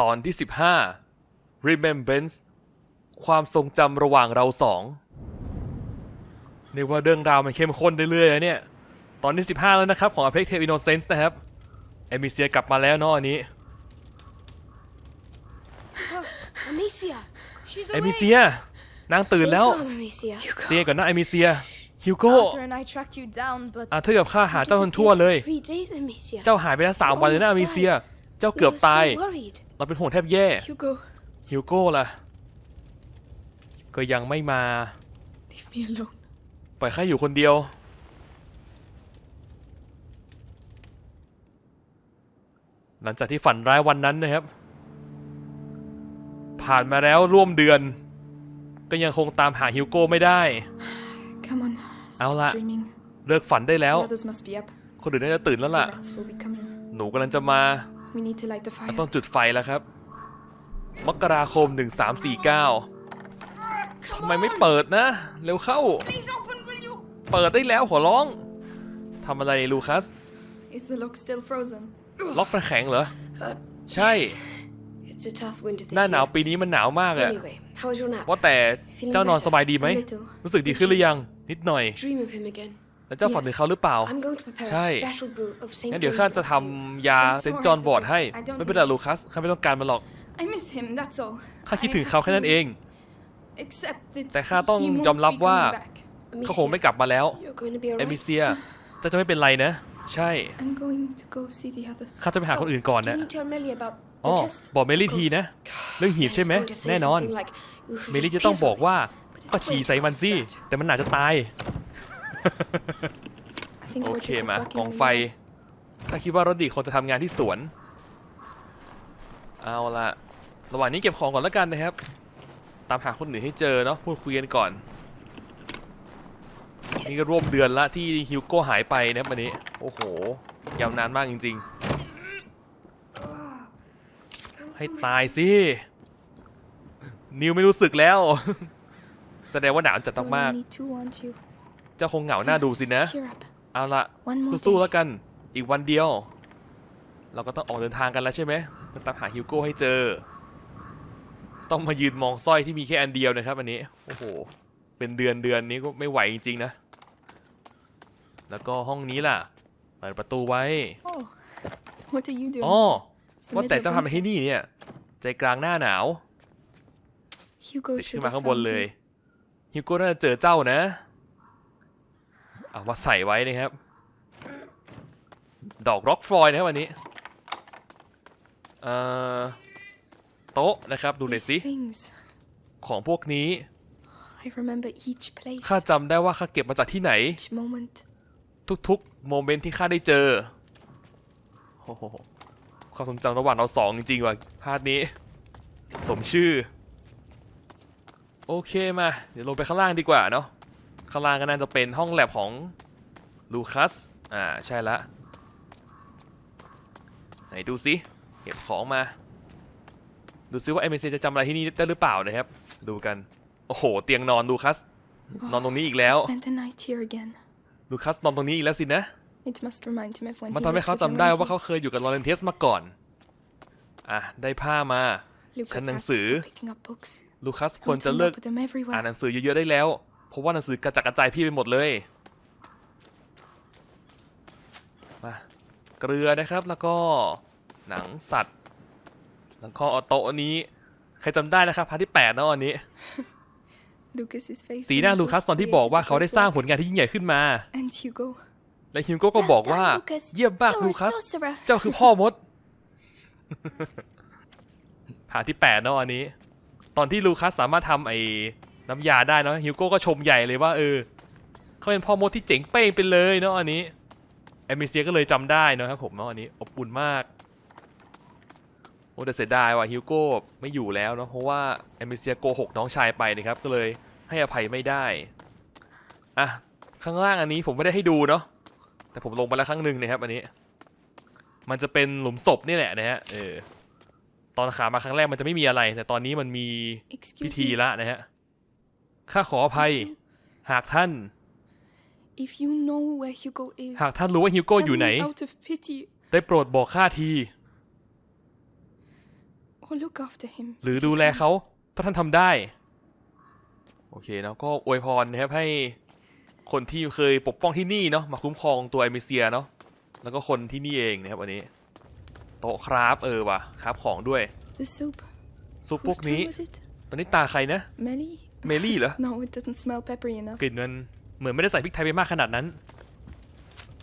ตอนที่ 15 Remembrance ความทรงจำระหว่างเราสองนี่ว่าเรื่องราวมันเข้มข้นเรื่อยๆนะเนี่ย ตอนที่ 15 แล้วนะครับ ของ Apex Tail Innocence นะครับ เอมิเซียกลับมาแล้วเนาะอันนี้ Amicia! She's เอมิเซีย นางตื่นแล้ว Calm, Amicia. เจก่อนนะเอมิเซีย ฮิวโก้ Arthur and I tracked you down, but อาเธอร์กับข้าหาเจ้าจนทั่วเลย Three days, Amicia. เจ้าหายไปแล้วสามวันเลยนะเอมิเซีย เจ้า We เกือบ were ตาย so worried. เราเป็นห่วงแทบแย่ Hugo, ฮิวโก้ล่ะ ก็ยังไม่มา leave me alone. ปล่อยข้าอยู่คนเดียว หลังจากที่ฝันร้ายวันนั้นนะครับ ผ่านมาแล้วร่วมเดือน ก็ยังคงตามหาฮิวโก้ไม่ได้ Come on, Ao stop la. dreaming. เลิกฝันได้แล้ว The others must be up. คนอื่นน่าจะตื่นแล้ว The ล่ะ rats will be coming. หนูกำลังจะมา We need to light the เราต้อง fires. จุดไฟแล้วครับ มกราคม 1349 ทำไมไม่เปิดนะ เร็วเข้า Please open, will you? เปิดได้แล้วขอร้องทำอะไรลูคัส Is the lock still frozen? ล็อกมันแข็งเหรอ ใช่ It's a tough winter this หน้าหนาว year. ปีนี้มันหนาวมากอะ Anyway, how was your nap? ว่าแต่เจ้านอนสบายดีไหม A little. รู้สึกดีขึ้นหรือยัง นิดหน่อย Dream of him again. แล้วเจ้าฝันถึงเขาหรือเปล่า I'm going to prepare ใช่ a special brew of Saint งั้นเดี๋ยว John's ข้าจะ wort ท for you. ำยาเซนต์จอห์นบอร์ดให้ ไม่เป็นไรลูคัสข้าไม่ต้องการมันหรอก I miss him, that's all. ข้าคิดถึงเขาแค่นั้นเอง Except that แต่ข้าต้อง he won't ยอมรับ be ว่า coming back. เขาคงไม่กลับมาแล้ว You're going to be เอ alright. มิเซียเจ้าจะไม่เป็นไรนะ ใช่ I'm going to go see the others. ข้าจะไปหาคนอื่นก่อนนะ Can you tell Melly about อ๋อ the chest? บอกเมลี่ Of ที course. นะ เรื่องหีบ Yeah, ใช่ไหม he's going to say แน่นอน something like, "You should เมลี่ just จะต้อง piss บอก on it." ว่า But it's ก็ the ฉี่ way ใส่มันสิ of that. แต่มันอาจจะตาย I think โอเค Roderick is มา working กอง on ไฟ the yard. ถ้าคิดว่ารถดีคงจะทำงานที่สวน เอาละระหว่างนี้เก็บของก่อนแล้วกันนะครับ ตามหาคนอื่นให้เจอเนาะพูดคุยกันก่อน นี่ก็ร่วมเดือนละที่ฮิวโก้หายไปนะครับวันนี้ โอ้โห ยาวนานมากจริง ๆ ให้ตายสิ นิวไม่รู้สึกแล้ว แสดงว่าหนาวจัด I will มาก only two want you. ๆเจ้าคงเหงาหน้าดูสินะ Cheer up. เอาละ One more สู้ๆ day. แล้วกัน อีกวันเดียว เราก็ต้องออกเดินทางกันแล้วใช่ไหมมาตามหาฮิวโก้ให้เจอ ต้องมายืนมองสร้อยที่มีแค่อันเดียวนะครับ อันนี้ โอ้โห เป็นเดือนเดือนนี้ก็ไม่ไหวจริงๆนะ แล้วก็ห้องนี้ล่ะ เปิดประตูไว้ Oh, what are you doing? อ๋อ It's the ว่าแต่ middle เจ้า of ทำอะไรที่ winter. นี่เนี่ย ใจกลางหน้าหนาว Hugo ติดขึ้ should นมา have ข้างบน found เลย you. ฮิวโก้น่าจะเจอเจ้านะ เอามาใส่ไว้นะครับ ดอกร็อกฟลอยนะครับวันนี้เอ่อโต๊ะนะครับดูหน่อย These สิ things. ของพวกนี้ I remember each place, ข้าจำได้ว่าข้าเก็บมาจากที่ไหน each moment. ทุกๆโมเมนต์ที่ข้าได้เจอโอ้โหความทรงจำระหว่างเราสองจริงๆว่ะพาร์ทนี้ สมชื่อ โอเคมา เดี๋ยวลงไปข้างล่างดีกว่าเนาะ ข้างล่างก็น่าจะเป็นห้องแลบของลูคัส อ่า ใช่ละ ไหนดูสิเก็บของมา ดูซิว่าเอเมซีจะจำอะไรที่นี่ได้หรือเปล่านะครับ ดูกัน โอ้โห เตียงนอนลูคัส นอนตรงนี้อีกแล้ว Spent the night here again. ลูคัสนอนตรงนี้อีกแล้วสินะ It must remind him of when มัน he ทำให้ lived เขา with จำได้ว่าเขา Laurentiis. เคยอยู่กับลอเรนเทสมาก่อน อะ ได้ผ้ามา Lucas ชั้นหนัง has สือ to stop picking up books. ลูคัสควร Don't จะ end เลิก up with them อ่าน everywhere. หนังสือเยอะๆได้แล้ว เพราะว่าหนังสือกระจัดกระจายพี่ไปหมดเลยมาเกลือนะครับแล้วก็หนังสัตว์แล้วก็โต๊ะอันนี้ใครจำได้นะครับพาร์ทที่8นะอันนี้ Lucas's face สี when หน้า he ลูคัส first ตอนที่บอก created ว่า the เขาได้สร้างผ artwork. ลงานที่ยิ่งใหญ่ขึ้นมา And Hugo. และฮิวโก้ก็บอกว่า Well done, Lucas. เยี่ยมมาก You're a ลูคัส sorcerer. เจ้าคือพ่อมดผ่านที่แปดเนาะอันนี้ ตอนที่ลูคัสสามารถทำไอ้ น้ำยาได้เนาะฮิวโก้ก็ชมใหญ่เลยว่าเออเขาเป็นพ่อมดที่เจ๋งเป้งไปเลยเนาะอันนี้เอมิเซียก็เลยจำได้เนาะครับผมเนาะอันนี้อบอุ่นมากโอ้แต่เสียดายว่ะฮิวโก้ไม่อยู่แล้วเนาะเพราะว่าเอมิเซียโกหกน้องชายไปนะครับก็เลยให้อภัยไม่ได้อะข้างล่างอันนี้ผมไม่ได้ให้ดูเนาะแต่ผมลงไปแล้วครั้งหนึ่งนะครับอันนี้ มันจะเป็นหลุมศพนี่แหละนะฮะเออตอนขามาครั้งแรกมันจะไม่มีอะไร แต่ตอนนี้มันมีพิธีละนะฮะ ข้าขออภัย หากท่าน If you know where Hugo is, หากท่านรู้ว่าฮิวโก้ tell อยู่ไหน me out of pity. ได้โปรดบอกข้าที or look after him. หรือดูแลเขาถ้าท่านทำได้ โอเคเนาะก็อวยพรนะครับให้คนที่เคยปกป้องที่นี่เนาะมาคุ้มครองตัวเอมิเซียเนาะแล้วก็คนที่นี่เองนะครับวันนี้ โต๊ะคราฟเออว่ะคราฟของด้วย The soup. ซุปพว Whose กนี้ turn was it? ตอนนี้ตาใครนะ Melly? เมลี่เหรอ No, it doesn't smell peppery enough. กลิ่นมันเหมือนไม่ได้ใส่พริกไทยไปมากขนาดนั้น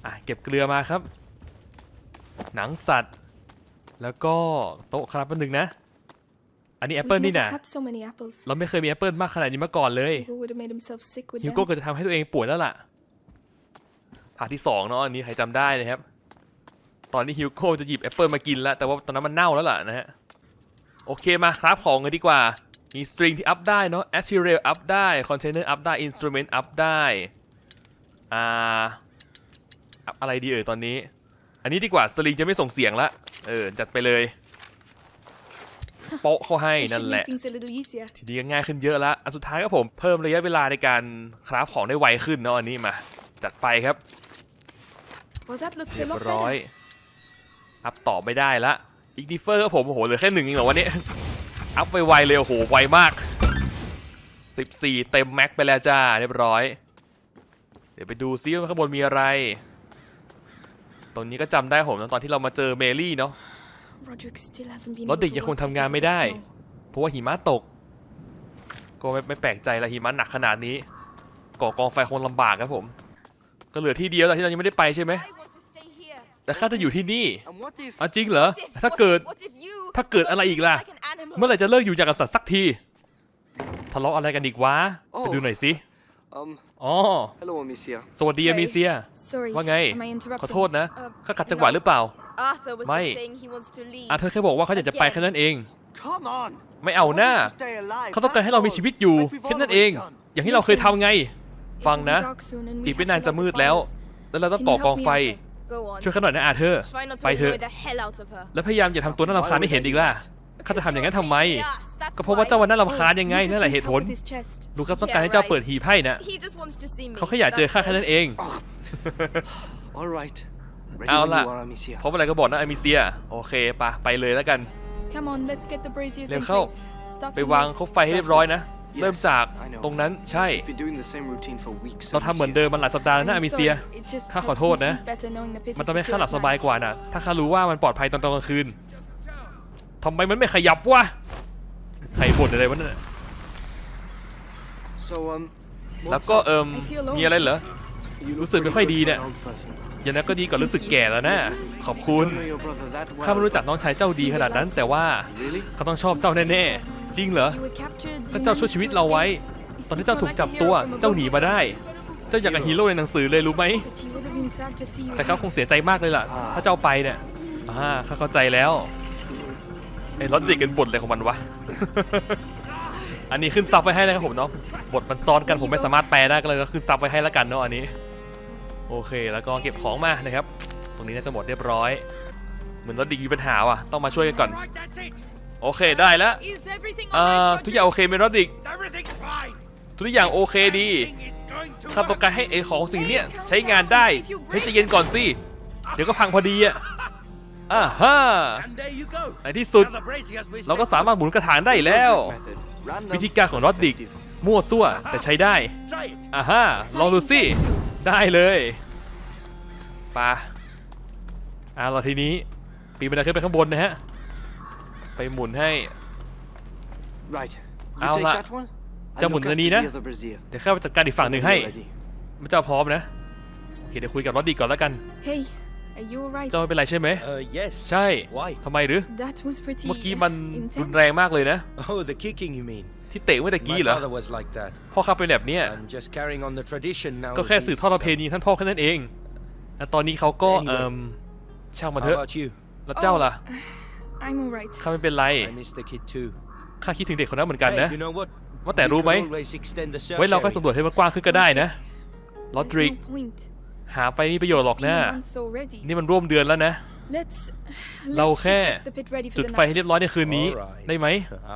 อะเก็บเกลือมาครับ หนังสัตว์ แล้วก็โต๊ะครับแป๊บนึงนะ อันนี้แอปเปิล We've นี่ never นะ had so many apples. เราไม่เคยมีแอปเปิลมากขนาดนี้มาก่อนเลย Hugo would have made himself sick with ฮิว them. โก้ก็จะทำให้ตัวเองป่วยแล้วล่ะภาคที่สองเนาะอันนี้ใครจำได้นะครับ ตอนนี้ฮิวโก้จะหยิบแอปเปิลมากินแล้ว แต่ว่าตอนนั้นมันเน่าแล้วล่ะนะฮะ โอเคมาครับของกันดีกว่า มีสตริงที่อัพได้เนาะแอ t ิเรลอัพได้คอนเทนเนอร์อัพได้อินสตูเมนต์อัพได้อ่าอัพอะไรดีเอ่ยตอนนี้ อันนี้ดีกว่าสลิงจะไม่ส่งเสียงละเออจัดไปเลยโปะเขาให้ It นั่น should แห make ละ things a little easier. ทีนี้ก็ง่ายขึ้นเยอะแล้วอันสุดท้ายก็ผมเพิ่มระยะเวลาในการคราฟของได้ไวขึ้นเนาะอันนี้มา จัดไปครับ Well, that looks เรี a ยบ lot ร้อย better. อัพต่อไม่ได้ละอีกดิเฟอร์ครับผมโอ้โหเหลือแค่หนึ่งเองเหรอวันนี้ อัพไปไวเลยโอ้โหไวมาก 14 เต็มแม็กไปแล้วจ้าเรียบร้อย เดี๋ยวไปดูซิว่าข้างบนมีอะไร ตรงนี้ก็จำได้ผมนะตอนที่เรามาเจอเมลี่เนาะ Roderick still hasn't been รถ able เด็ก to ยังคง work ทำงาน because of ไม่ the ได้ snow. เพราะว่าหิมะตก ก็ไม่ไม่แปลกใจละหิมะหนักขนาดนี้ก่อกองไฟคงลำบากครับผม ก็เหลือที่เดียวแหละที่เรายังไม่ได้ไปใช่ไหม I want to stay here. แต่ข้าจะอยู่ที่นี่ And what if เอาจริงเหรอ What if- ถ้าเกิด what if you ถ้าเกิดอะไรอีกล่ะ like an animal? เมื่อไหร่จะเลิกอยู่อย่างกับสัตว์สักที ทะเลาะอะไรกันอีกวะโอ้ไปดูหน่อยสิ um อ๋อ hello Amicia สวัสดีอ Hey. เมเซีย Sorry, ว่าไง am I interrupting? ขอโทษนะเอ่อข้าขัดจังหวะหรือเปล่า Arthur was Mate. just saying he wants to leave. อะเธอแค่บอกว่าเขาอยากจะไปแค่นั้นเอง come on ไม่เอาหน้า Want us to stay alive, เขาต้องการให้เรามี that's ชีวิตอยู่ all. Like we've แค่นั้น always เอง done. อย่างที่เราเคยทำไง It ฟัง will be นะ dark soon and we อีก have ไม่ to นาน light จะ the มืดแล้ว fires. แล้วเราต้อง Can ก่อ you กอง help me ไฟ out Go on. ช่วยกันหน่อยนะอาเธอร์ Try not to ไปเถอะ annoy the hell out of her. แล้วพยายามอย่าทำตัวน่ารำคาญให้เห็นอีกล่ะข้าจะทำอย่างนั้นทำไม Yes, that's ก็เพราะว่าเจ้า why. วันน่ารำคาญยังไง Lucas นั่นแหละ needs เหตุผ help ล with his chest. ลูคัสต้องการให้เจ้าเปิดหีบให้นะ He just wants to see me. เขาแค่อยากเจอข้า that's แค่นั้นเอง all right ready เอา when ล่ะ you are Amicia พบอะไรก็บอกนะอเมเซียโอเคปะไปเลยแล้วกัน Come on, let's get the braziers เร็ว in เข้า place. Starting ไปวาง with คบไฟให้เรียบร้อยนะ Yes, เริ่มจาก I know. ตรงนั้นใช่ We've been doing the same routine for weeks เราทำเหมือน Amicia. เดิมมันหลายสัปดาห์แล้วนะอ I'm เมเซีย sorry, it just ข้าขอ helps โทษ me นะ sleep better knowing the pit มัน is ทำให้ข้า secure หลับ at สบาย night. กว่านะถ้าข้ารู้ว่ามันปลอดภัยตอนกลางคืนทำไมมันไม่ขยับวะใครบ่นอะไรวะนั่นน่ะ so um แล้ว what's ก็ up? เอิม I feel old. มีอะไรเหรอ You look รู้สึกไม่ค่อยดีเนี่ยอย่างนั้นก็ดีกว่ารู้สึกแก่แล้วนะ ขอบคุณ ข้าไม่รู้จักน้องชายเจ้าดีขนาดนั้น แต่ว่าเขาต้องชอบเจ้าแน่ๆ จริงเหรอก็เจ้าช่วยชีวิตเราไว้ ตอนที่เจ้าถูกจับตัว เจ้าหนีมาได้ เจ้าอยากกับฮีโร่ในหนังสือเลยรู้ไหม แต่เขาคงเสียใจมากเลยล่ะ ถ้าเจ้าไปเนี่ยอ่าข้าเข้าใจแล้วไอ้รถเด็กกันบทอะไรของมันวะ อันนี้ขึ้นซับไว้ให้นะครับผมเนาะ บทมันซ้อนกันผมไม่สามารถแปลได้ก็เลยก็ขึ้นซับไว้ให้แล้วกันเนาะอันนี้ โอเค แล้วก็เก็บของมานะครับ ตรงนี้น่าจะหมดเรียบร้อย เหมือนรถดิกมีปัญหาว่ะ ต้องมาช่วยกันก่อน Right, that's it. โอเคได้แล้ว Is everything อ่า alright, ทุกอย่างโอเคไหมรถดิก Everything's fine. ทุกอย่างโอเคดี Everything is going to ข้าต้อง work. การให้ไอของสิ่งเนี้ยใช้งานได้เฮ้ยใจเย็นก่อนสิ เดี๋ยวก็พังพอดีอะอ่าฮ่า And there you go. ในที่สุด Now the braziers will เราก็ stay สามารถหมุนกระถางได้แล้ว Method. Random, วิธีการของรถดิก effective. มั่วซั่วแต่ใช้ได้ put. Try it. อ่าฮ่าลองดูสิ ได้เลยปะอ่าเราทีนี้ปีนบันไดขึ้นไปข้างบนนะฮะ ไปหมุนให้ Right. You Ao take là- that one. cho I'll mình look lên đi after đó. the other brazier. เดี๋ยวข้าไปจัดการอีกฝั่งหนึ่งให้ When you're ready. มันเจ้าพร้อมนะโอเคเดี๋ยวคุยกับรถดีก่อนแล้วกัน Hey, are you alright? เจ้าไม่เป็นไรใช่ไหม Uh, yes. ใช่ Why? ทำไมหรือ That was pretty เมื่อกี้มัน intense. รุนแรงมากเลยนะ Oh, the kicking, you mean? ที่เตะเมื่อตะ My กี้เหรอ father was like that. พ่อข้าเป็นแบบเนี้ย I'm just carrying on the tradition now. ก็แค่ with สืบ his, ทอดประเพ uh, ณีท่านพ่อแค่นั้นเองและตอนนี้เขาก็ Anyway เอ่มช่างมัน How เถอะ about you? แล้วเจ้าล่ะ I'm alright. ข้าไม่เป็นไร I miss the kid too. ข้าคิดถึงเด็กคนนั้นเหมือนกันนะ Hey, you know what? ว่าแต่ We รู้ไหม could always extend the ไว้เรา search ก็ area. สำรวจให้มันกว้างขึ้นก็ได้นะลอ There's ดริก no point. หาไปไมมีประโยชน์หรอก It's been นะ a month already. นี่มันร่วมเดือนแล้วนะ Let's เรา let's แค่ just get the pit ready for จุด the ไฟให้เรียบ night. ร้อยในคืนนี้ Alright. ได้ไหม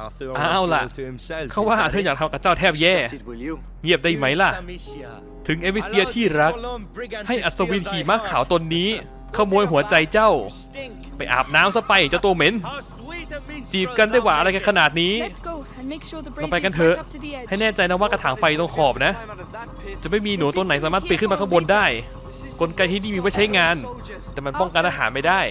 Arthur Ao almost là- all to himself. เขา is ว่า that เธอ it? อยากทำกับเจ้าแทบแย่ Shut it, will you? เงียบได้ไหมล่ะ Dearest Amicia, ถึงเอมิเซีย allow ที่ this รัก forlorn brigand ให้ to อัศวิน steal ขี่ thy ม้าขาว heart. ตนนี้ ขโมยหัวใจเจ้า Stink. ไปอาบน้ำซะไปเจ้าตัวเหม็น How sweet it means จีบกันได้หว่าอะไรกันขนาดนี้ Let's go and make sure the เรา brazier ไป is กันเถอะ right up to the edge. ให้แน่ใจนะว่ากระถางไฟตรงขอบนะ Climb out of that pit. จะไม่มีหนูตัวไหนสามารถปีนขึ้นมาข้างบนได้ กลไกที่นี่มีไว้ใช้งาน แต่มันป้องกันอาหารไม่ได้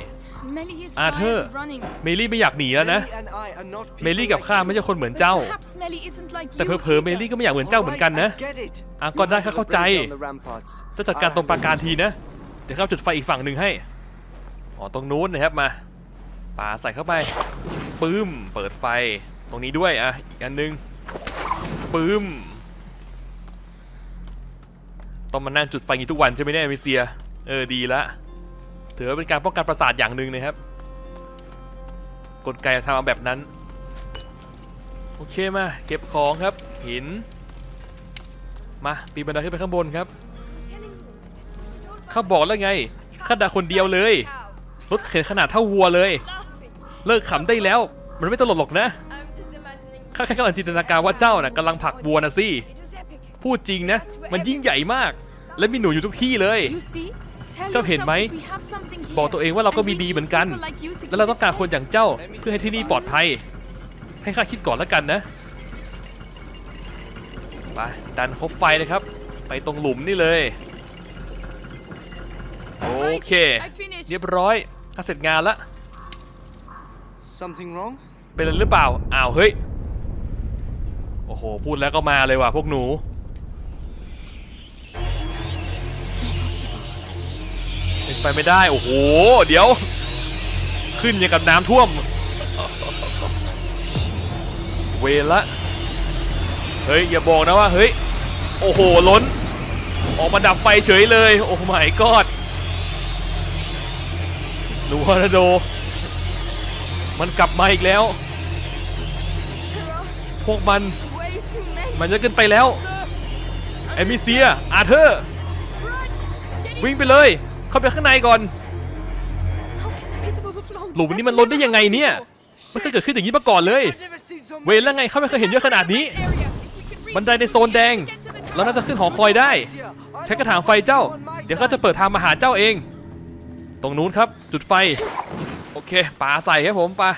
Melly is Arthur. tired of running. เมลี่ไม่อยากหนีแล้วนะ Melly and I are not people เมลี่กับ like ข้า you. ไม่ใช่คนเหมือน But เจ้า perhaps Melly isn't like แต่ you เผลอๆ either. เมลี่ก็ไม่อยากเหมือนเจ้าเหมือนกันนะ Alright, I get it. อะก็ได้ You ข้า have เข้า a ใจ brazier on the ramparts. จะจัดการตรงปราการทีนะเดี๋ยวข้าจุดไฟอีกฝั่งหนึ่งให้ อ๋อตรงนู้นนะครับมาปาใส่เข้าไปปื้ม เปิดไฟตรงนี้ด้วยอะอีกอันหนึงปื้มต้องมานั่งจุดไฟอย่างนี้ทุกวันใช่ไหมเนี่ยมิเซีย เออดีละถือว่าเป็นการป้องกันประสาทอย่างหนึ่งนะครับ กลไกทำมาแบบนั้น โอเคมาเก็บของครับหิน มาปีนบันไดขึ้นไปข้างบนครับ ข้าบอกแล้วไงข้าด่าคนเดียวเลยรถเข็นขนาดเท่าวัวเลย เลิกขำได้แล้ว มันไม่ตลกหรอกนะ I'm just imagining. ข้าแค่กำลังจินตนาการว่าเจ้าน่ะกำลังผลักวัวนะสิ It was epic. พูดจริงนะ มันยิ่งใหญ่มาก และมีหนูอยู่ทุกที่เลย You see? Tell เจ้าเห็นไหม yourself that we have something here. บอกตัวเองว่าเราก็มี And we ดี need เหมือนกัน people like you to แล้วเรา keep ต้อง it การคน safe. อย่างเจ้าเพื่อให้ที่นี่ปลอดภัย ให้ข้าคิดก่อนแล้วกันนะไปดันคบไฟเลยครับ ไปตรงหลุมนี่เลย โอ Right, เค I finished. เรียบร้อยข้าเสร็จงานละ Something wrong? เป็นอะไรหรือเปล่า อ้าว เฮ้ย โอ้โห พูดแล้วก็มาเลยว่ะพวกหนู เป็นไปไม่ได้ โอ้โห เดี๋ยว ขึ้นอย่างกับน้ำท่วม เวรละ เฮ้ย อย่าบอกนะว่า เฮ้ย โอ้โห ล้น ออกมาดับไฟเฉยเลย โอ้ my god ลูฮอร์นาโด มันกลับมาอีกแล้ว พวกมัน มันจะเกินไปแล้ว เอมิเซีย อาเธอร์ วิ่งไปเลย เข้าไปข้างในก่อน หลุมนี้มันล้นได้ยังไงเนี่ย ไม่เคยเกิดขึ้นอย่างนี้มาก่อนเลย เวรแล้วไงเขาไม่เคยเห็นเยอะขนาดนี้ บันไดในโซนแดง เราน่าจะขึ้นหอคอยได้ ใช้กระถางไฟเจ้า เดี๋ยวเขาจะเปิดทางมาหาเจ้าเอง ตรงนู้นครับจุดไฟ โอเคปาใส่ครับผมปา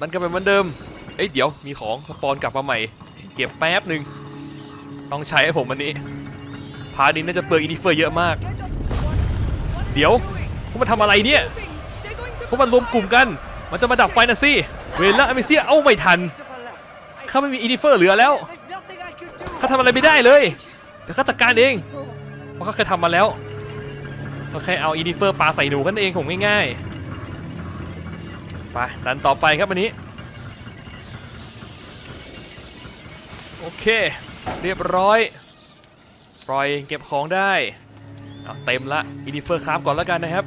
มันกลับไปเหมือนเดิม เอ้ยเดี๋ยวมีของสปอนกลับมาใหม่ เก็บแป๊บหนึ่งต้องใช้ให้ผมอันนี้พาดินน่าจะเปลืองอินิเฟอร์เยอะมาก เดี๋ยวพวกมันทำอะไรเนี่ยพวกมันรวมกลุ่มกัน มันจะมาดับไฟนะสิเวลาอเมเซียเอ้าไม่ทันข้าไม่มีอินิเฟอร์เหลือแล้วข้าทำอะไรไม่ได้เลยเดี๋ยวข้าจัดการเองเพราะข้าเคยทำมาแล้ว ก็แค่เอาอินิเฟอร์ปลาใส่หนูกันเองผมง่ายๆไปดันต่อไปครับอันนี้ โอเค เรียบร้อย ปล่อยเก็บของได้เอาเต็มละอินิเฟอร์คราฟก่อนแล้วกันนะครับ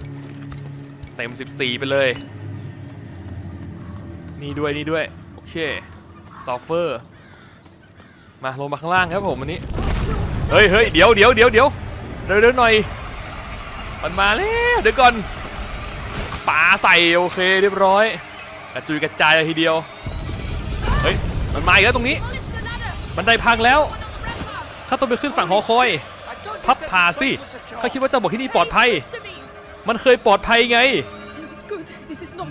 เต็ม 14 ไปเลย นี่ด้วยนี่ด้วย โอเคซอฟเฟอร์มาลงมาข้างล่างครับผมวันนี้ เฮ้ยเฮ้ยเดี๋ยวเดี๋ยวเดี๋ยวเดี๋ยวเร็วเร็วหน่อย มันมาแล้วเดี๋ยวก่อนปาใส่โอเคเรียบร้อย กระจุยกระจายเลยทีเดียว เฮ้ย มันมาอีกแล้วตรงนี้ บันไดพังแล้ว ข้าต้องไปขึ้นฝั่งหอคอย พับพาสิ ข้าคิดว่าเจ้าบอกที่นี่ปลอดภัย มันเคยปลอดภัยไง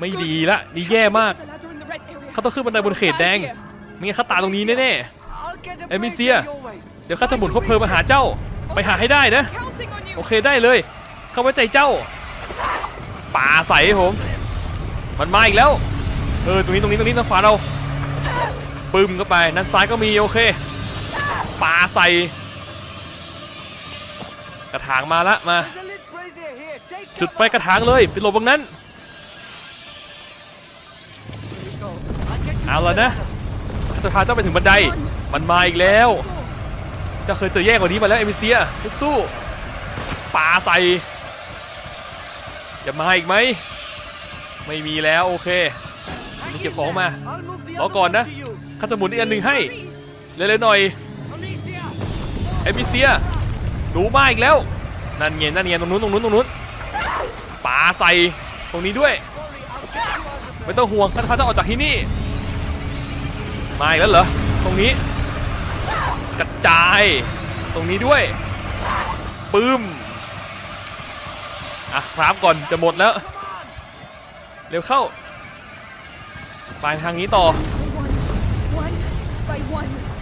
ไม่ดีละนี่แย่มาก The ladder in the red area. ข้าต้องขึ้นบันไดบนเขตแดงไม่งั้นข้าตายตรงนี้แน่ I'll get a Amy brazier Sia. your way. ๆเดี๋ยวข้าจะหมุนคบเพลิงมาหาเจ้า ไปหาให้ได้นะ โอเคได้เลย เข้าไว้ใจเจ้าป่าใสผม มันมาอีกแล้ว เออตรงนี้ตรงนี้ตรงนี้ทางขวาเราปึ้มเข้าไปด้นซ้ายก็มีโอเคป่าใสกระถางมาละมา จุดไฟกระถางเลยไปหลบตรงนั้นเอาละนะจะพาเจ้าไปถึงบันได มันมาอีกแล้วจ้าเคยเจอแย่กว่านี้มาแล้วเอมิเซียสู้ป่าใส จะมาอีกไหม ไม่มีแล้วโอเคนี่เก็บของมา I'll move the รอก่อนนะข้าจะหมุนอีกอันหนึ่งให้ เร็วๆหน่อยเอมิเซียดูมาอีกแล้ว นั่นเงียนั่นเงียตรงนู้นตรงนู้นตรงนู้นป่าใส่ตรงนี้ด้วย ไม่ต้องห่วงข้าจะออกจากที่นี่ มาอีกแล้วเหรอ ตรงนี้ กระจาย ตรงนี้ด้วยปื้ม อะครับก่อนจะหมดแล้ว เร็วเข้า ไปทางนี้ต่อ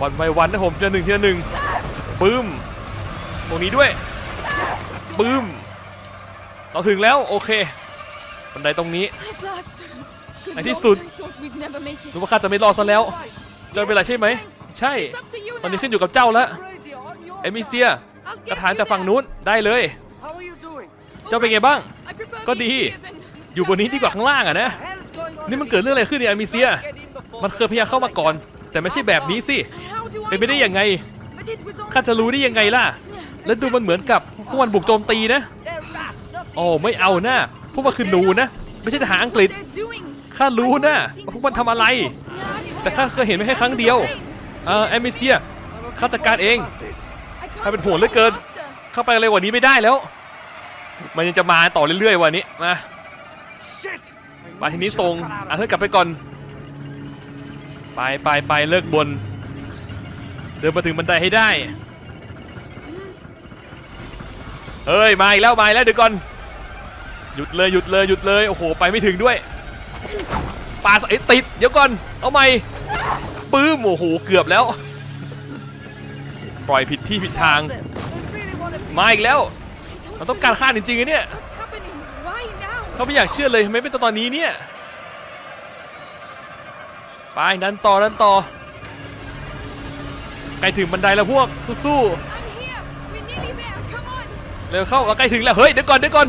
วันไปวันนะผมเจอหนึ่งทีละหนึ่งปึ้ม ตรงนี้ด้วยปึ้ม เราถึงแล้วโอเคบันไดตรงนี้ ในที่สุดรู้ว่าข้าจะไม่รอดซะแล้ว เจ้าเป็นไรใช่ไหม ใช่ ตอนนี้ขึ้นอยู่กับเจ้าแล้ว เอมิเซีย กระ get ถาง you จากฝั่งนู้นได้เลย เจ้าเป็นไงบ้าง ก็ดี อยู่บนนี้ดีกว่าข้างล่างอะนะ นี่มันเกิดเรื่องอะไรขึ้นเนี่ยเมิเซีย มันเคยพยายามเข้ามาก่อน แต่ไม่ใช่แบบนี้สิ เป็นไปได้ยังไง ข้าจะรู้ได้ยังไงล่ะ แล้วดูมันเหมือนกับพวกมันบุกโจมตีนะ โอ้ไม่เอานะพวกมันคือหนูนะ ไม่ใช่ทหารอังกฤษ ข้ารู้นะว่าพวกมันทำอะไร แต่ข้าเคยเห็นไม่แค่ครั้งเดียว เออเอมิเซีย ข้าจัดการเองข้าเป็นห่วงเหลือเกิน เข้าไปเร็วกว่านี้ไม่ได้แล้ว มันยังจะมาต่อเรื่อยๆวันนี้มา Shit! มาทีนี้ส่งอะเธอกลับไปก่อน ไปไปไปเลิกบน เดินมาถึงบันไดให้ได้ เฮ้ย มาอีกแล้ว มาอีกแล้วเดี๋ยวก่อน หยุดเลยหยุดเลยหยุดเลย โอ้โห ไปไม่ถึงด้วยปาสไอยติด เดี๋ยวก่อน เอาใหม่ปื้ม โอ้โห เกือบแล้ว ปล่อยผิดที่ผิดทาง They really want to มาอีกแล้ว I มัน don't ต้องการฆ่าจริงๆนะเนี่ย What's happening? Why now? เขาไม่อยากเชื่อเลยทำไมเป็นตอนนี้เนี่ย ไปดันต่อดันต่อใกล้ถึงบันไดแล้วพวกสู้ I'm here. We're nearly there. Come on. ๆเร็วเข้าเราใกล้ถึงแล้วเฮ้ยเดี๋ยวก่อนเดี๋ยวก่อน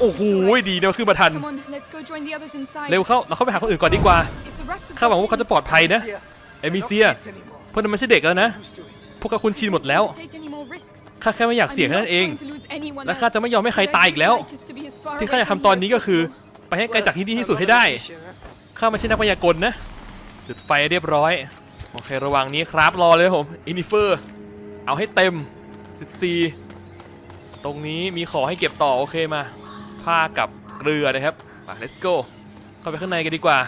โอ้โหดีเดี๋ยวขึ้นมาทัน Come on. Let's go join the others inside. เร็วเข้าเราเข้าไปหาคนอื่นก่อนดีกว่า If the rats have ข้าหวังว่า got เขาจะปลอดภัยนะเอมิเซีย kids anymore. พวกนั้นไม่ใช่เด็กแล้วนะ พวกเขาคุ้นชินหมดแล้ว in, take any more risks. ข้าแค่ไม่อยาก I'm เสี่ยงแค่ not นั้นเอง going to lose anyone และข้า else. จะไม่ยอมให้ใคร But ตาย I'd อีกแล้ว like us to be as far ที่ข้า away จะ from ทำตอน here นี้ as ก็คือ possible. ไปให้ไกลจากที่นี่ที่สุดให้ได้ ข้าไม่ใช่นักพยากรณ์นะ จุดไฟเรียบร้อย โอเค ระหว่างนี้ครับรอเลยครับผม อินิเฟอร์ เอาให้เต็ม 14 ตรงนี้มีของให้เก็บต่อโอเคมา ผ้ากับเกลือนะครับมา let's go เข้าไปข้างในกันดีกว่า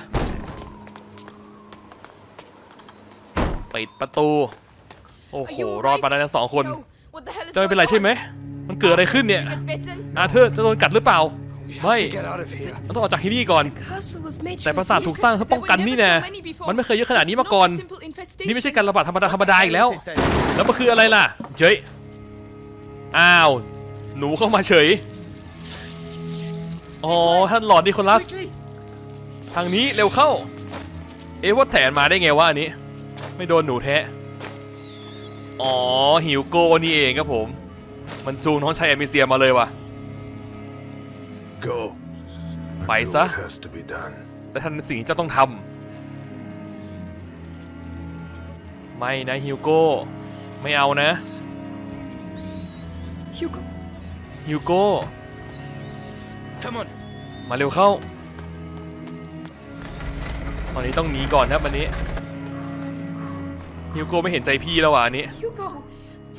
ปิดประตู โอ้โห Are you รอด alright? มาได้ทั้งสองคน No. What the hell is จะไม่เป็นไร going ใช่ไหม on? มันเกิดอะไรขึ้นเนี่ย Get bitten? อาเธอร์จะโดนกัดหรือเปล่า ไม่ Get out of here. เราต้องออกจากที่นี่ก่อน Castle was made แต่ปราสาทถูกสร้างเพื่อป้องกันนี่นะมันไม่เคยเยอะขนาดนี้มาก่อน นี่ไม่ใช่การระบาดธรรมดาธรรมดาอีกแล้ว แล้วมันคืออะไรล่ะ เจ้ยอ้าว หนูเข้ามาเฉย อ๋อ ท่านหลอดนิโคลัส ทางนี้เร็วเข้า เอ๊ะว่าแถนมาได้ไงวะอันนี้ ไม่โดนหนูแท้ อ๋อหิวโก้นี่เองครับผม มันจูงน้องชายแอมิเซียมาเลยว่ะ Go. Phải Do sao? what has to be done. แต่ท่านสิ่งที่เจ้าต้องทำไม่นะฮิวโก้ ไม่เอานะ Hugo. ฮิวโก้ Come on. มาเร็วเข้า ตอนนี้ต้องหนีก่อนครับวันนี้ ฮิวโก้ไม่เห็นใจพี่แล้วว่ะอันนี้ Hugo.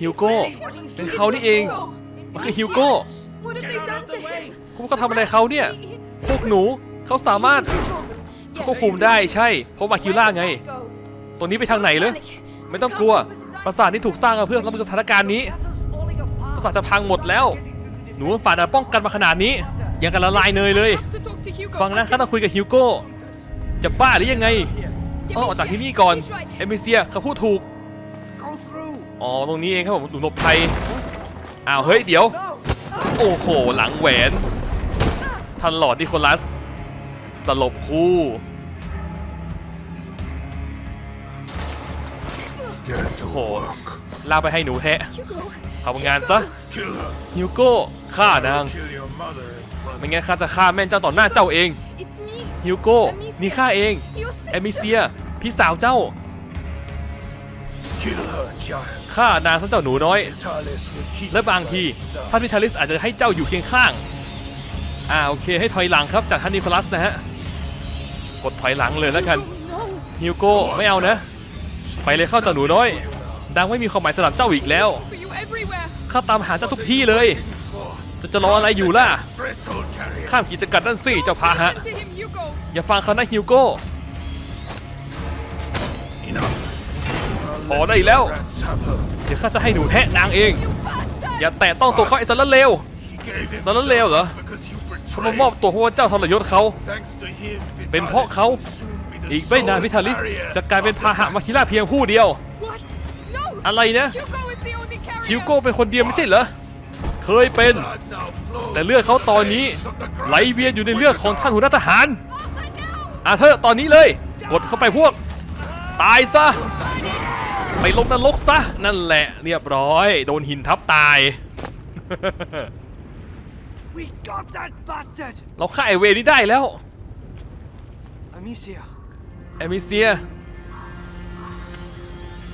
ฮิวโก้ เป็นเขานี่เอง มันคือฮิวโก้ What have they done to him? พวกเขาทำอะไรเขาเนี่ย พวกหนูเขาสามารถ เขาควบคุมได้ใช่ เพราะมาคิวล่าไงตรงนี้ไปทางไหนเลยไม่ต้องกลัว ปราสาทนี้ถูกสร้างมาเพื่อรับมือกับสถานการณ์นี้ Castle's falling ป apart. ราสาทจะพังหมดแล้ว หนูฝ่าด่านป้องกันมาขนาดนี้ ยังกันละลายเนยเลย Have to talk to Hugo. ฟังนะข้าต้องคุยกับฮิวโก้ จะบ้าหรือยังไง ต้องออกจากที่นี่ก่อน เอมิเซียเขาพูดถูก Go through. อ๋อ ตรงนี้เองครับผมหนูหลบภัยอ้าว เฮ้ย เดี๋ยว No. โอ้โห หลังแหวนท่านหลอดนิโคลัส สลบคู่ Get to Oh. work. ลากไปให้หนูแทะ Hugo. ทำงานซะ Kill her. ฮิวโก้ฆ่านาง Kill your mother in front ไม่งั้นข้าจะฆ่าแม่เจ้าต่อหน้าเจ้าเอง It's me. ฮิวโก้ นี่ข้าเอง Your sister. เอมิเซีย พี่สาวเจ้า Kill her, child. ฆ่านางซะเจ้าหนูน้อย Talis will keep และบางที you by his side. ท่านพิทาลิสอาจจะให้เจ้าอยู่เคียงข้าง อ่าโอเค ให้ถอยหลังครับจากท่านนิโคลัสนะฮะ กดถอยหลังเลยแล้วกัน No. ฮิวโก้ไม่เอานะ ไปเลยเข้าเจ้าหนูน้อย ดังไม่มีความหมายสำหรับเจ้าอีกแล้ว For you everywhere. ข้าตามหาเจ้าทุกที่เลย จะจะรออะไรอยู่ล่ะ Threshold carrier. ข้ามขีดจำกัดนั่นสิเจ้าพาหะ Listen to him, Hugo. อย่าฟังเขานะฮิวโก้ Enough. พอได้แล้ว Rats have her. เดี๋ยวข้าจะให้หนูแทะนางเอง You bastard. อย่าแตะต้องตัวเขาไอ้สารเลว gave him สารเลวเหรอ because you เขามา betrayed. มอบตัวเพราะว่าเจ้าทรยศเขา Thanks to him, เป็นเพราะเขา Vitalis will soon be the อีกไม่นาน sole วิทาลิส carrier จะกลายเป็นพาหะมาคิล่าเพียงผู้เดียว What? No! อะไรนะ Hugo is the only carrier! ฮิวโก้เป็นคนเดียวไม่ใช่เหรอ เคยเป็น Blood now flows แต่เลือดเขาตอนนี้ of the ไหล ground. เวียนอยู่ในเลือดของท่านหัวหน้าทหาร อาเธอร์ตอนนี้เลย กดเข้าไปพวก ตายซะ ไปลงนรกซะ นั่นแหละเรียบร้อย โดนหินทับตาย We got that bastard! เราฆ่าไอเวรนี้ได้แล้ว Amicia, แอมิเซีย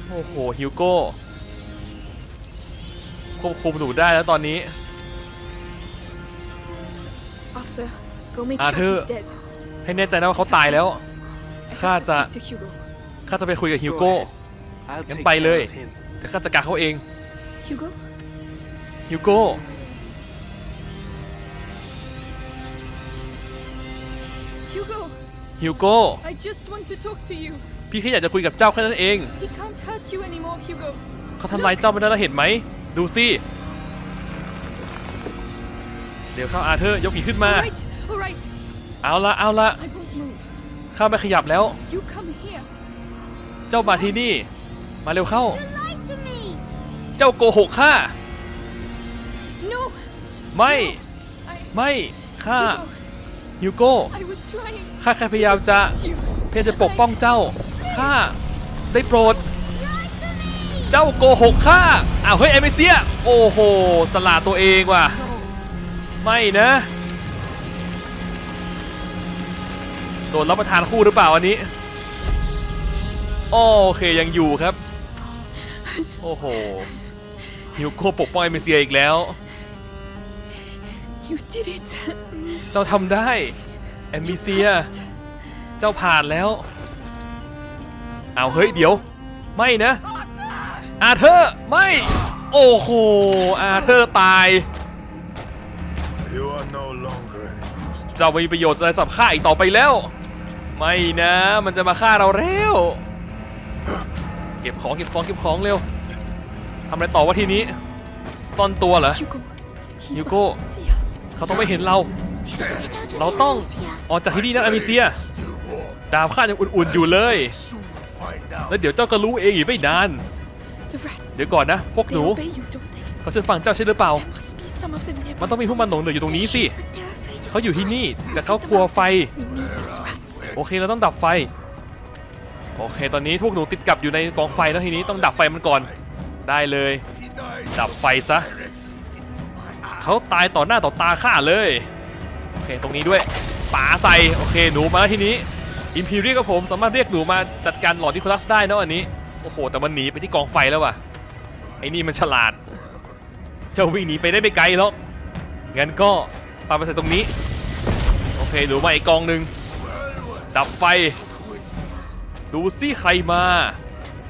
โอ้โหฮิวโก้ควบคุมหนูได้แล้วตอนนี้ Arthur, go make Arthur. sure he's dead. ให้แน่ใจนะว่าเขาตายแล้ว I Kha have to za- speak to Hugo. ข้าจะไปคุยกับฮิว go โก้ ahead. I'll งั้น take ไป care เลย of him. แต่ข้าจัดการเขาเอง Hugo? ฮิวโก้ Hugo, ฮิวโก้ I just want to talk to you. พี่แค่อยากจะคุยกับเจ้าแค่นั้นเอง He can't hurt you anymore, Hugo. เขาทำร้ายเจ้าไม่ได้แล้วเห็นไหม ดูสิ เดี๋ยวเข้าอาเธอร์ยกหินขึ้นมา เอาละเอาละ I won't move. ข้าไม่ขยับแล้ว You come here. เจ้ามาที่นี่ มาเร็วเข้า เจ้าโกหกข้า No! ไม่ I. ไม่ข้า Hugo, ฮิวโก้ I was trying ข้าแค่พยายามจะ to you. เพื่อจะปกป้องเจ้าข้าได้โปรด เจ้าโกหกข้าอ้าวเฮ้ยเอเมเซีย โอ้โห สละตัวเองว่ะ ไม่นะ ดนรับประทานคู่หรือเปล่าอันนี้ โอเคยังอยู่ครับ โอ้โหฮิวโก้ปกป้องเอเมเซียอีกแล้ว You did it. เจ้าทำได้เอมิเซีย Passed. เจ้าผ่านแล้ว เอาเฮ้ยเดี๋ยว ไม่นะ อาเธอร์ไม่ โอ้โห อาเธอร์ตาย You are no longer any use to เจ้าไม่มีประโยชน์อะไรสำหรับข้าอีกต่อไปแล้ว ไม่นะ มันจะมาฆ่าเราแล้วเก็บของเก็บของเก็บของเร็วทำอะไรต่อวะทีนี้ ซ่อนตัวเหรอ Hugo. He Hugo. mustn't see us. เขาต้องไม่เห็นเรา เราต้องออกจากที่นี่นะอเมเซีย ดาบข้ายังอุ่นๆอยู่เลย แล้วเดี๋ยวเจ้าก็รู้เองอีกไม่นาน เดี๋ยวก่อนนะ พวกหนูเขาเชื่อฟังเจ้าใช่หรือเปล่า มันต้องมีพวกมันหลงเหลืออยู่ตรงนี้สิ เขาอยู่ที่นี่แต่เขากลัวไฟ โอเคเราต้องดับไฟ โอเค ตอนนี้พวกหนูติดกับอยู่ในกองไฟแล้วทีนี้ต้องดับไฟมันก่อน ได้เลย ดับไฟซะเขาตายต่อหน้าต่อตาข้าเลย โอเคตรงนี้ด้วยป๋าใส่โอเคหนูมาแล้วทีนี้อิมพีเรียกับผมสามารถเรียกหนูมาจัดการหลอดดิโคลัสได้นะอันนี้โอ้โห แต่มันหนีไปที่กองไฟแล้วว่ะไอ้นี่มันฉลาดเจ้าวิ่งหนีไปได้ไม่ไกลหรอกงั้นก็ปาไปใส่ตรงนี้ เคหนูมาอีกกองหนึ่งดับไฟ ดูสิใครมา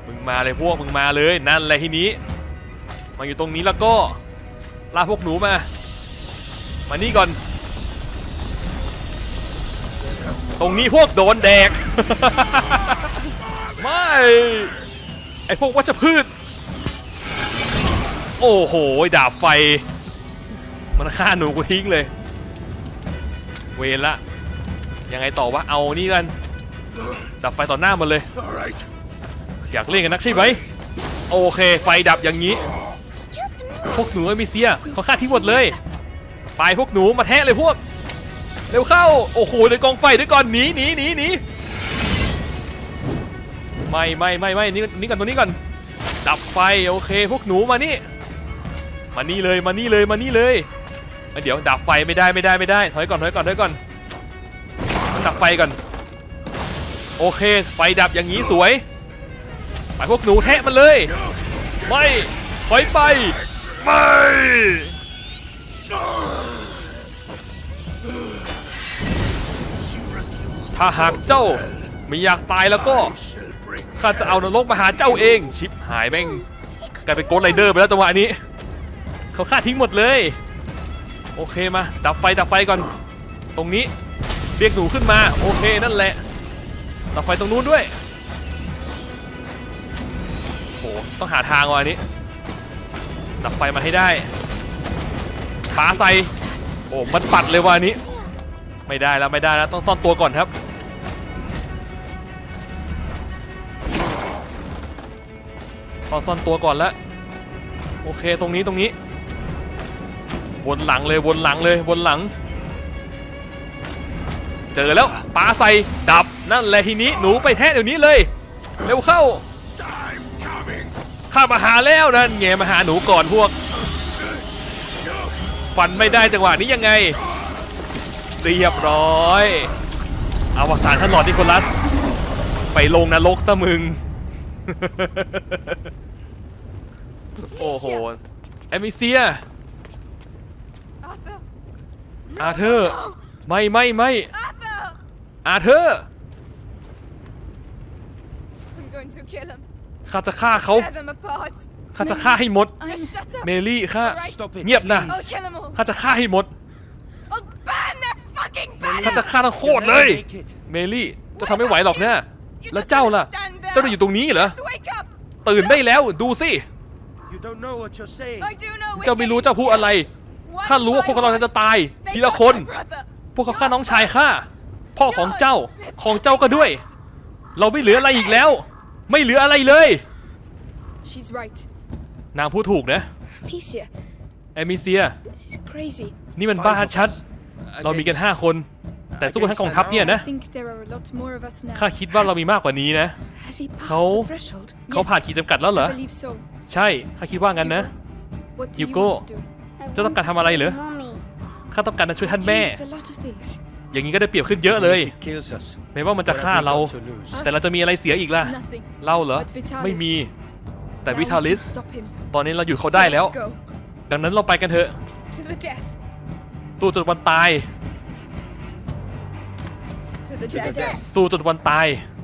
มึงมาเลยพวกมึงมาเลยนั่นแหละทีนี้ มาอยู่ตรงนี้แล้วก็ลาพวกหนูมา มานี่ก่อน ตรงนี้พวกโดนแดก ไม่ ไอพวกวัชพืช โอ้โหดาบไฟ มันฆ่าหนูกูทิ้งเลย เวรละ ยังไงต่อวะ เอานี่กัน ดับไฟต่อหน้ามันเลย All right. อยากเล่นกันนักใช่ไหม โอเค ไฟดับอย่างนี้ พวกหนูไอมิเซียเขาฆ่าทิ้งหมดเลย ไปพวกหนูมาแทะเลยพวก เร็วเข้า โอ้โหในกองไฟด้วยก่อน หนีหนีหนีหนีไม่ไม่ไม่ไม่นี่นี่ก่อนตรงนี้ก่อน ดับไฟ โอเค พวกหนูมานี่ มานี่เลย มานี่เลย มานี่เลย เดี๋ยวดับไฟไม่ได้ไม่ได้ไม่ได้ถอยก่อนถอยก่อนถอยก่อนดับไฟก่อน โอเค ไฟดับอย่างนี้สวยไปพวกหนูแทะมันเลย ไม่ถอยไป ไม่ถ้าหากเจ้าไม่อยากตายแล้วก็ข้าจะเอานรกมาหาเจ้าเอง ชิปหายแม่งกลายเป็นโกดไรเดอร์ไปแล้วจังหวะนี้ เขาฆ่าทิ้งหมดเลย โอเคมา ดับไฟดับไฟก่อน ตรงนี้เรียกหนูขึ้นมา โอเคนั่นแหละ ดับไฟตรงนู้นด้วยโหต้องหาทางว่ะอันนี้ ดับไฟมาให้ได้ปาใส่โอ้มันปัดเลยว่ะอันนี้ ไม่ได้แล้วไม่ได้แล้วต้องซ่อนตัวก่อนครับซ่อนซ่อนตัวก่อนแล้วโอเคตรงนี้ตรงนี้ วนหลังเลยวนหลังเลยวนหลัง เจอแล้วปาใส่ดับนั่นแหละทีนี้หนูไปแท้เดี๋ยวนี้เลย เร็วเข้าข้ามาหาแล้วนั่นไงมาหาหนูก่อนพวก ฟันไม่ได้จังหวะนี้ยังไงเรียบร้อยอวสานท่านหลอดนิโคลัส ไปลงนรกซะมึง โอ้โห แอมิเซีย อาเธอร์ ไม่ไม่ไม่ Arthur. อาเธอร์ I'm going to kill him. ข้าจะฆ่าเขา Tear them apart. ข้าจะฆ่าให้หมด Just shut up. เมลี่ข้า Stop it. เงียบนะ I'll kill them all. ข้าจะฆ่าให้หมด I'll burn their fucking ข้าจะ banners. ฆ่าทั้งโคตรเลย Make it. เมลี่เจะทำไม่ไหวหรอกนะแล้วเจ้าล่ะ เจ้าจะอยู่ตรงนี้เหรอ Just wake up. ตื่นได้แล้วดูสิ You don't know what you're saying. I do know. we're เจ้าไม่รู้ getting เจ้าพูดอะไร one ข้ารู้ว่า by คนกำลัง one. จะตาย They ทีละ got คน my brother. พวกเขาฆ่าน้องชายข้าพ่อของเจ้าของเจ้าก็ด้วย เราไม่เหลืออะไรอีกแล้ว ไม่เหลืออะไรเลย She's right. นางพูดถูกนะ Amicia, แอมิเซีย this is crazy. นี่มันบ้าชัด เรามีกัน5คน แต่สู้กันทั้งกองทัพเนี่ยนะ I think there are a lot more of us now. ข้าคิดว่าเรามีมากกว่านี้นะ Has he passed เขา the threshold? เขาผ่าน Yes, ขีดจำกัดแล้วเหรอ I believe so. ใช่ ข้าคิดว่างั้นนะ What do you Hugo. want to do? เจ้าต้องการทำอะไรเหรอ ข้าต้องการจะช่วยท่านแม่ Changed a lot of things. อย่างนี้ก็ได้เปรียบขึ้นเยอะเลย If he kills us. ไม่ว่ามันจะฆ่าเรา What have we got to lose? แต่เราจะมีอะไรเสียอีกล่ะ Nothing. เล่าเหรอ But Vitalis. ไม่มี แต่ Now วิ we ทาลิส can Stop him. ตอนนี้เราหยุดเขาได้แล้ว Let's go. ดังนั้นเราไปกันเถอะ To the death. สู้จนวันตาย To the To the death. death. สู้จนวันตาย To